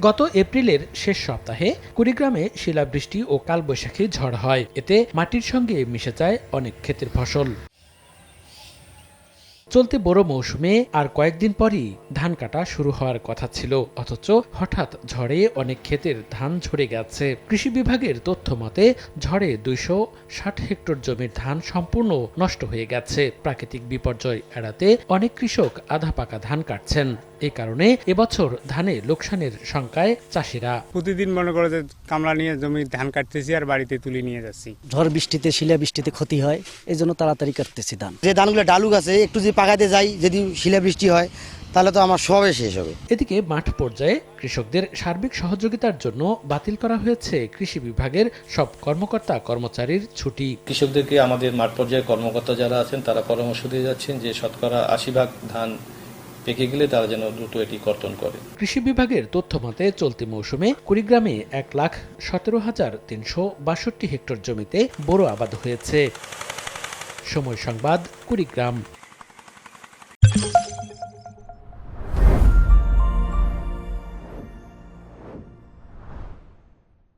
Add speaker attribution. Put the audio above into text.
Speaker 1: গত এপ্রিলের শেষ সপ্তাহে কুড়িগ্রামে শিলাবৃষ্টি ও কালবৈশাখী ঝড় হয়। এতে মাটির সঙ্গে মিশে যায় অনেক ক্ষেতের ফসল। চলতি বড় মৌসুমে আর কয়েকদিন পরই ধান কাটা শুরু হওয়ার কথা ছিল অথচ হঠাৎ ঝড়ে অনেক ক্ষেতের ধান ঝরে গেছে। কৃষি বিভাগের তথ্য মতে ঝড়ে দুইশো ষাট হেক্টর জমির ধান সম্পূর্ণ নষ্ট হয়ে গেছে। প্রাকৃতিক বিপর্যয় এড়াতে অনেক কৃষক আধা পাকা ধান কাটছেন। এ কারণে এবছর ধানে লোকসানের সংখ্যায় চাষিরা।
Speaker 2: প্রতিদিন মনে করো যে কামলা নিয়ে জমি ধান কাটতেছি আর বাড়িতে তুলে নিয়ে যাচ্ছি।
Speaker 3: ঝড় বৃষ্টিতে শিলা বৃষ্টিতে ক্ষতি হয় এই জন্য তাড়াতাড়ি কাটতেছি ধান।
Speaker 4: যে ধানগুলো ডালুক আছে একটু যদি পাকাতে যাই যদি শিলাবৃষ্টি হয় তাহলে তো আমার সবে শেষ হবে।
Speaker 1: এদিকে মাঠ পর্যায়ে কৃষকদের সার্বিক সহযোগিতার জন্য বাতিল করা হয়েছে কৃষি বিভাগের সব কর্মকর্তা কর্মচারীর ছুটি।
Speaker 5: কৃষকদেরকে আমাদের মাঠ পর্যায়ের কর্মকর্তা যারা আছেন তারা পরামর্শ দিয়ে যাচ্ছেন যে শতকরা আশি ভাগ ধান পেকে গেলে তারা যেন দ্রুত এটি কর্তন করে।
Speaker 1: কৃষি বিভাগের তথ্য মতে চলতি মৌসুমে কুড়িগ্রামে এক লাখ সতেরো হাজার তিনশো বাষট্টি হেক্টর জমিতে বোরো আবাদ হয়েছে। সময় সংবাদ কুড়িগ্রাম।